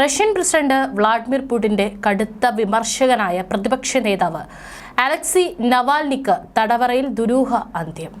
Russian president Vladimir പുടിന്റെ കടുത്ത വിമർശകനായ പ്രതിപക്ഷ നേതാവ് അലക്സി നവാൽനിക്ക് തടവറയിൽ ദുരൂഹ അന്ത്യം.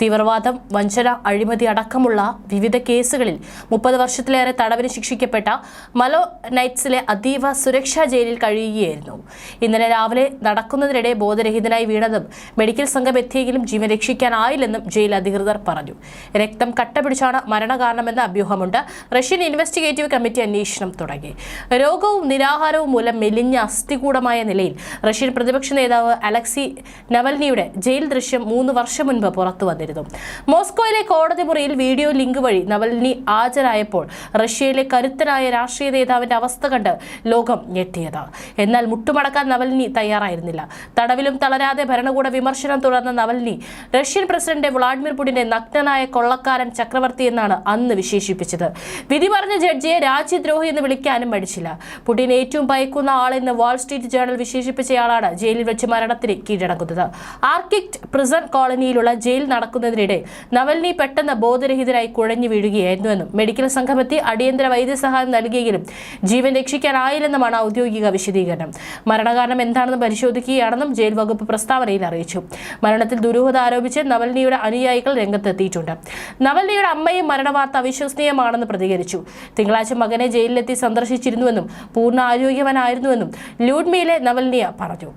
തീവ്രവാദം വഞ്ചന അഴിമതി അടക്കമുള്ള വിവിധ കേസുകളിൽ മുപ്പത് വർഷത്തിലേറെ തടവിന് ശിക്ഷിക്കപ്പെട്ട മലോ നൈറ്റ്സിലെ അതീവ സുരക്ഷാ ജയിലിൽ കഴിയുകയായിരുന്നു. ഇന്നലെ രാവിലെ നടക്കുന്നതിനിടെ ബോധരഹിതനായി വീണതും മെഡിക്കൽ സംഘം എത്തിയെങ്കിലും ജീവൻ രക്ഷിക്കാനായില്ലെന്നും ജയിൽ അധികൃതർ പറഞ്ഞു. രക്തം കട്ടപിടിച്ചാണ് മരണകാരണമെന്ന അഭ്യൂഹമുണ്ട്. റഷ്യൻ ഇൻവെസ്റ്റിഗേറ്റീവ് കമ്മിറ്റി അന്വേഷണം തുടങ്ങി. രോഗവും നിരാഹാരവും മൂലം മെലിഞ്ഞ അസ്ഥികൂടമായ നിലയിൽ റഷ്യൻ പ്രതിപക്ഷ നേതാവ് അലക്സി നവൽനിയുടെ ജയിൽ ദൃശ്യം മൂന്ന് വർഷം മുൻപ് പുറത്തു വന്നിരുന്നു. മോസ്കോയിലെ കോടതി മുറിയിൽ വീഡിയോ ലിങ്ക് വഴി നവൽനി ഹാജരായപ്പോൾ റഷ്യയിലെ കരുത്തനായ രാഷ്ട്രീയ നേതാവിന്റെ അവസ്ഥ കണ്ട് ലോകം ഞെട്ടിയത്. എന്നാൽ മുട്ടുമടക്കാൻ നവൽനി തയ്യാറായിരുന്നില്ല. തടവിലും തളരാതെ ഭരണകൂട വിമർശനം തുടർന്ന നവൽനി റഷ്യൻ പ്രസിഡന്റ് വ്ളാഡിമിർ പുടിന്റെ നഗ്നനായ കൊള്ളക്കാരൻ ചക്രവർത്തി എന്നാണ് അന്ന് വിശേഷിപ്പിച്ചത്. വിധി പറഞ്ഞ ജഡ്ജിയെ രാജ്യദ്രോഹി എന്ന് വിളിക്കാനും മടിച്ചില്ല. പുടിൻ ഏറ്റവും ഭയക്കുന്ന ആളെന്ന് വാൾ സ്ട്രീറ്റ് ജേണൽ വിശേഷിപ്പിച്ചയാളാണ് ജയിലിൽ വെച്ച് മരണത്തിന് കീഴടങ്ങുന്നത്. ആർക്കിക്ട് പ്രിസൺ കോളനിയിലുള്ള ജയിൽ നടക്കുന്നതിനിടെ നവൽനി പെട്ടെന്ന് ബോധരഹിതരായി കുഴഞ്ഞു വീഴുകയായിരുന്നുവെന്നും മെഡിക്കൽ സംഘമെത്തി അടിയന്തര വൈദ്യസഹായം നൽകിയെങ്കിലും ജീവൻ രക്ഷിക്കാനായില്ലെന്നുമാണ് ഔദ്യോഗിക വിശദീകരണം. മരണകാരണം എന്താണെന്ന് പരിശോധിക്കുകയാണെന്നും ജയിൽ വകുപ്പ് പ്രസ്താവനയിൽ അറിയിച്ചു. മരണത്തിൽ ദുരൂഹത ആരോപിച്ച് നവൽനിയുടെ അനുയായികൾ രംഗത്തെത്തിയിട്ടുണ്ട്. നവൽനിയുടെ അമ്മയും മരണവാർത്ത അവിശ്വസനീയമാണെന്ന് പ്രതികരിച്ചു. തിങ്കളാഴ്ച മകനെ ജയിലിലെത്തി സന്ദർശിച്ചിരുന്നുവെന്നും പൂർണ ആരോഗ്യവാനായിരുന്നുവെന്നും ലൂഡ്മിയിലെ നവൽനിയ പറഞ്ഞു.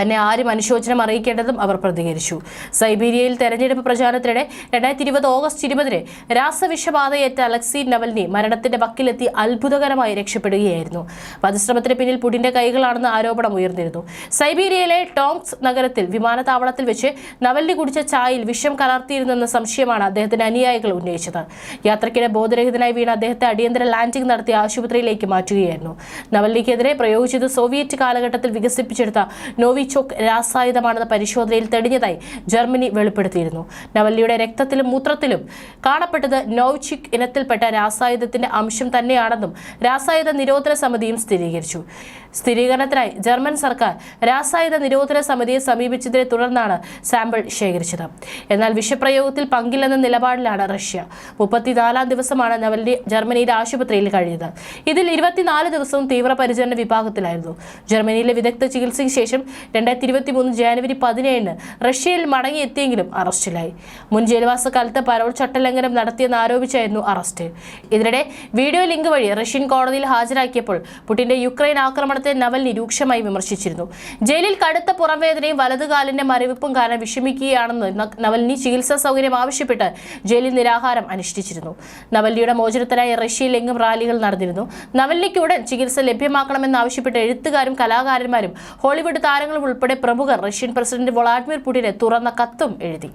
തന്നെ ആരും അനുശോചനം അറിയിക്കേണ്ടതും അവർ പ്രതികരിച്ചു. സൈബീരിയയിൽ തെരഞ്ഞെടുപ്പ് പ്രചാരണത്തിനിടെ രണ്ടായിരത്തി ഇരുപത് ഓഗസ്റ്റ് ഇരുപതിന് രാസവിഷബാധയേറ്റ അലക്സി നവൽനി മരണത്തിന്റെ വക്കിലെത്തി അത്ഭുതകരമായി രക്ഷപ്പെടുകയായിരുന്നു. വധശ്രമത്തിന് പിന്നിൽ പുടിന്റെ കൈകളാണെന്ന് ആരോപണം ഉയർന്നിരുന്നു. സൈബീരിയയിലെ ടോങ്സ് നഗരത്തിൽ വിമാനത്താവളത്തിൽ വെച്ച് നവൽനി കുടിച്ച ചായയിൽ വിഷം കലർത്തിയിരുന്നെന്ന സംശയമാണ് അദ്ദേഹത്തിന്റെ അനുയായികൾ ഉന്നയിച്ചത്. യാത്രക്കിടെ ബോധരഹിതനായി വീണ അദ്ദേഹത്തെ അടിയന്തര ലാൻഡിംഗ് നടത്തി ആശുപത്രിയിലേക്ക് മാറ്റുകയായിരുന്നു. നവൽനിക്കെതിരെ പ്രയോഗിച്ചത് സോവിയറ്റ് കാലഘട്ടത്തിൽ വികസിപ്പിച്ചെടുത്ത നോവിച്ചോക്ക് രാസായുധമാണെന്ന പരിശോധനയിൽ തെളിഞ്ഞതായി ജർമ്മനി വെളിപ്പെടുത്തിയിരുന്നു. നവല്ലിയുടെ രക്തത്തിലും മൂത്രത്തിലും കാണപ്പെട്ടത് നോവിചിക് ഇനത്തിൽപ്പെട്ട രാസായുധത്തിന്റെ അംശം തന്നെയാണെന്നും രാസായുധ നിരോധന സമിതിയും സ്ഥിരീകരിച്ചു. സ്ഥിരീകരണത്തിനായി ജർമ്മൻ സർക്കാർ രാസായുധ നിരോധന സമിതിയെ സമീപിച്ചതിനെ തുടർന്നാണ് സാമ്പിൾ ശേഖരിച്ചത്. എന്നാൽ വിഷപ്രയോഗത്തിൽ പങ്കില്ലെന്ന നിലപാടിലാണ് റഷ്യ. മുപ്പത്തിനാലാം ദിവസമാണ് നവല്ലി ജർമ്മനിയിലെ ആശുപത്രിയിൽ കഴിഞ്ഞത്. ഇതിൽ ഇരുപത്തിനാല് ദിവസവും തീവ്രപരിചരണ വിഭാഗത്തിലായിരുന്നു. ജർമ്മനിയിലെ വിദഗ്ധ ചികിത്സയ്ക്ക് ശേഷം രണ്ടായിരത്തി ഇരുപത്തി മൂന്ന് ജാനുവരി പതിനേഴിന് റഷ്യയിൽ മടങ്ങിയെത്തിയെങ്കിലും അറസ്റ്റിലായി. മുൻ ജയിൽവാസ കാലത്ത് പരോൾ ചട്ടലംഘനം നടത്തിയെന്ന് ആരോപിച്ചായിരുന്നു അറസ്റ്റ്. ഇതിനിടെ വീഡിയോ ലിങ്ക് വഴി റഷ്യൻ കോടതിയിൽ ഹാജരാക്കിയപ്പോൾ പുടിന്റെ യുക്രൈൻ ആക്രമണത്തെ നവൽ നിരൂക്ഷമായി വിമർശിച്ചിരുന്നു. ജയിലിൽ കടുത്ത പുറംവേദനയും വലതുകാലിന്റെ മരവിപ്പും കാരണം വിഷമിക്കുകയാണെന്ന് നവൽനി ചികിത്സാ സൗകര്യം ആവശ്യപ്പെട്ട് ജയിലിൽ നിരാഹാരം അനുഷ്ഠിച്ചിരുന്നു. നവൽനിയുടെ മോചനത്തിനായി റഷ്യയിൽ എങ്ങും റാലികൾ നടന്നിരുന്നു. നവൽനിക്ക് ഉടൻ ചികിത്സ ലഭ്യമാക്കണമെന്നാവശ്യപ്പെട്ട് എഴുത്തുകാരും കലാകാരന്മാരും ഹോളിവുഡ് താരങ്ങളും നേതാക്കളും ഉൾപ്പെടെ പ്രമുഖർ റഷ്യൻ പ്രസിഡന്റ് വ്ളാഡിമിർ പുടിന് തുറന്ന കത്തും എഴുതി.